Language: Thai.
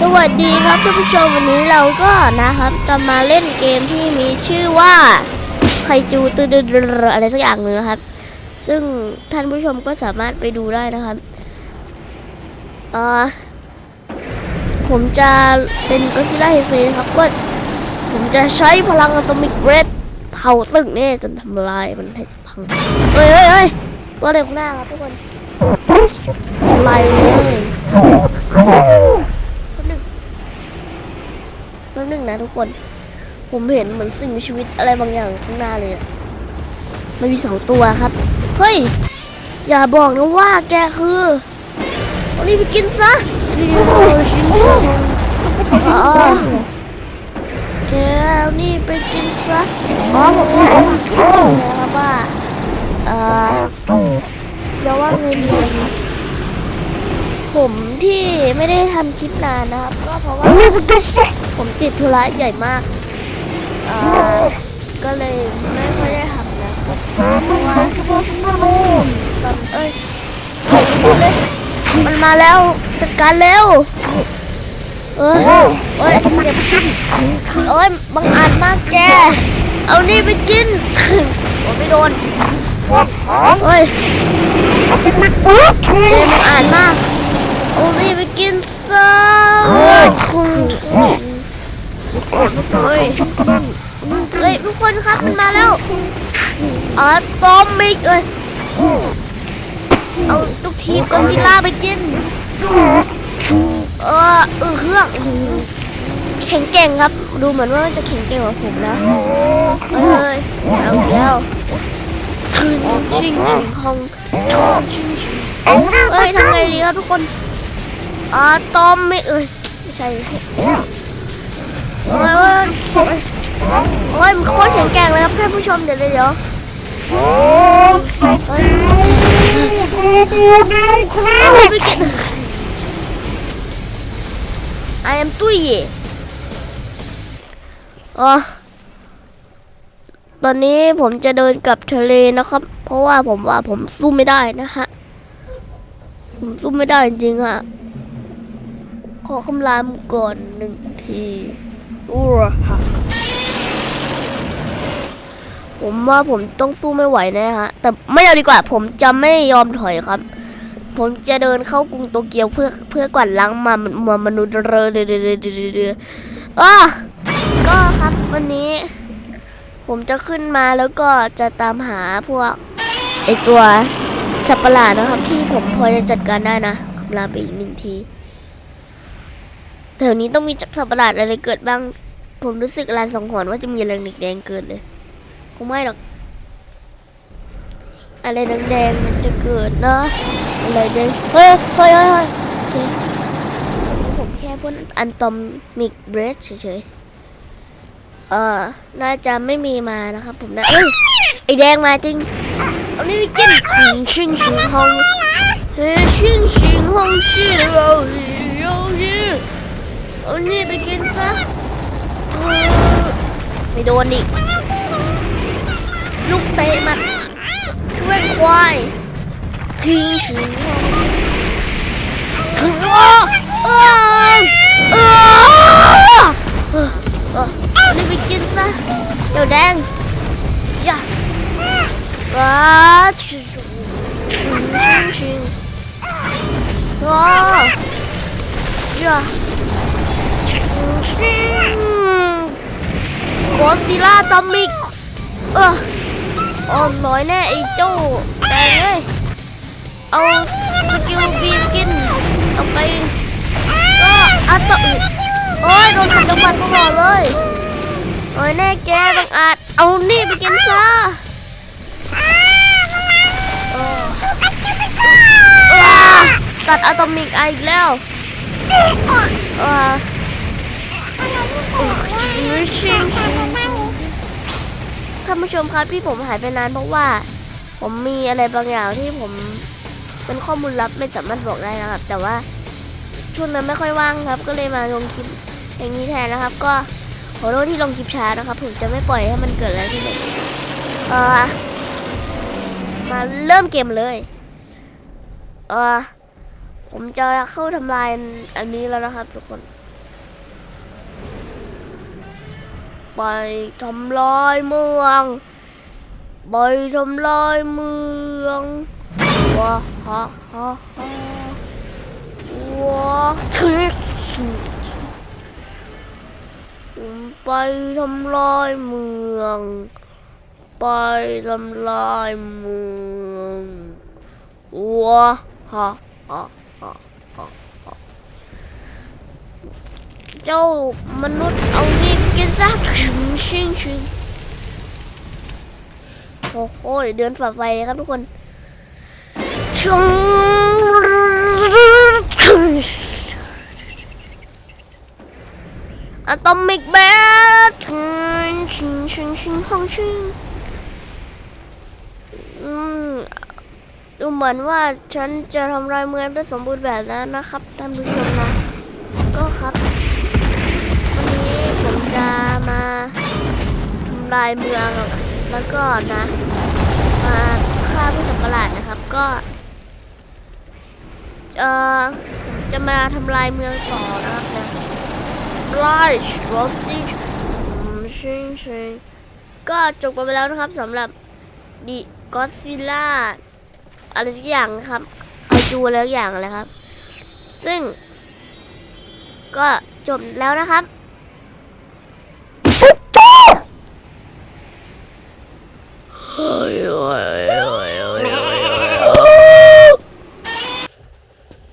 สวัสดีครับท่านผู้ชมวันนี้เราก็นะครับจะมาเล่นเกมที่มีชื่อว่าไคจูตืดอะไรสักอย่างนึงครับ ซึ่งท่านผู้ชมก็สามารถไปดูได้นะครับเออผมจะเป็นก็ซิล่าเฮเซนะครับก็ผมจะใช้พลังอะตอมิกเรดเผาตึกนี่จนทำลายมันให้พังเฮ้ยเฮ้ยเฮ้ยตัวเด็กข้างหน้าครับทุกคนทำลายเลย ป๊บนึงนะทุกคน ผมเห็นเหมือนสิ่งมีชีวิตอะไรบางอย่างข้างหน้าเลยอะมันมีสองตัวครับ เฮ้ย อย่าบอกนะว่าแกคือเอานี่ไปกินซะชิโอชิโแกเอานี่ไปกินซะ อ๋อผมผมผมเฉยๆครับว่าเอ่อจะว่าไงดีผมที่ไม่ได้ทำคลิปนานนะครับ ก็เพราะว่า ติดธุระใหญ่มากอ่าก็เลยไม่ค่อยได้ทำนะครับเพราะว่าตอนเอ้ยเฮ้ยมันมาแล้วจัดการเร็วเอ้ยเอ้ยเจ็บเอ้ยบังอาจมากแก เอานี่ไปกินโอ้ไม่โดนเฮ้ยเจ็บบังอาจมาก เฮ้ยเฮ้ยทุกคนครับมันมาแล้วอะตอมมิกเอ้ยเอาลูกทีมก็ซิล่าไปกินเออเออเครื่องแข็งแกร่งครับ ดูเหมือนว่ามันจะแข็งแกร่งกว่าผมนะเอ้ยเอาแล้วชิงชิงชิงคองชิงชิงเอ้ยทำไงดีครับทุกคนอาตอมไม่เอ้ยไม่ใช่ โอ้ยโอ้ยมันโคตรแข็งแกร่งเลยครับท่านผู้ชมเดี๋ยวเดี๋ยวเดี๋ยวเฮ้ยไม่เก็ต I am ตุ้ยอ๋อตอนนี้ผมจะเดินกลับทะเลนะครับ เพราะว่าผมว่าผมสู้ไม่ได้นะฮะ ผมสู้ไม่ได้จริงๆอะขอคำรามก่อนหนึ่งที อู้ฮะผมว่าผมต้องสู้ไม่ไหวแนะฮะ แต่ไม่เอาดีกว่า ผมจะไม่ยอมถอยครับ ผมจะเดินเข้ากรุงโตเกียวเพื่อเพื่อกวาดล้างมามมามนุษย์เรอเดเดเดเดเดอะก็ครับวันนี้ ผมจะขึ้นมาแล้วก็จะตามหาพวกไอตัวสัตว์ประหลาดนะครับ ที่ผมพอจะจัดการได้นะคำราไปอีกหนึ่งที แถวนี้ต้องมีสัตว์ประหลาดอะไรเกิดบ้าง ผมรู้สึกลานสองหอนว่าจะมีอะไรแดงๆเกิดเลย คงไม่หรอก อะไรแดงๆมันจะเกิดเนาะ อะไรแดงเฮ้ยเฮ้ยเฮ้ยเฮ้ยโอเคผมแค่พ่นอันตอมมิกเบรดเฉยๆ เอ่อ น่าจะไม่มีมานะครับผมนะเอ้ย ไอแดงมาจริง เอานี่ไปกินชิงชิงฮองเฮ้ยชิงชิงฮองชิเราโยชิ เอานี่ไปกินซะเออไม่โดนอีกลูกเตะมันช่วยควายทิ้งถึงถึงเออเออเออเออเอานี่ไปกินซะเดี๋ยวแดงอย่าว้าชิชิชิชิว้าอย่า ชิงกซิล่าตอมิก เอออ่อนน้อยแน่ไอ้เจ้าแดงเลยเอาสกิลบีมกินเอาไปก็อัตโตโอ้ยโดนขัดจังหวัดตลอดเลยโอ้ยแน่แกบังอาจเอานี่ไปกินซะเออเออตัดอะตอมิกอีกแล้วออชิงชิง ท่านผู้ชมครับที่ผมหายไปนานเพราะว่า ผมมีอะไรบางอย่างที่ผมเป็นข้อมูลลับไม่สามารถบอกได้นะครับ แต่ว่าช่วงนั้นไม่ค่อยว่างครับ ก็เลยมาลงคลิปอย่างนี้แทนนะครับ ก็ขอโทษที่ลงคลิปช้านะครับ ผมจะไม่ปล่อยให้มันเกิดอะไรที่ไหนเออมาเริ่มเกมเลย เออผมจะเข้าทำลายอันนี้แล้วนะครับทุกคน ไปทำลายเมืองไปทำลายเมืองว้าฮะฮะฮะว้าทึไปทำลายเมือง ไปทำลายเมืองว้าฮะฮะฮะฮะฮะ เจ้ามนุษย์เอานี่กินซะชิงชิงชิงโอ้โหเดินฝ่าไฟครับทุกคนชงอะตอมิกแบทชิงชิงชิงชิงห้องชิงอืมดูเหมือนว่าฉันจะทำลายเมืองได้สมบูรณ์แบบแล้วนะครับท่านผู้ชมนะก็ครับ จะมาทำลายเมืองแล้วก็นะมาฆ่าผู้สัมประหลาดนะครับก็เอ่อจะมาทำลายเมืองต่อนะครับนะไล่รอสซี่ชิงชิงก็จบไปแล้วนะครับสำหรับดิก็ซิล่าอะไรสักอย่างครับไคจูอะไรสักอย่างเลยครับ ซึ่ง ก็จบแล้วนะครับ เฮ้ยเฮ้ย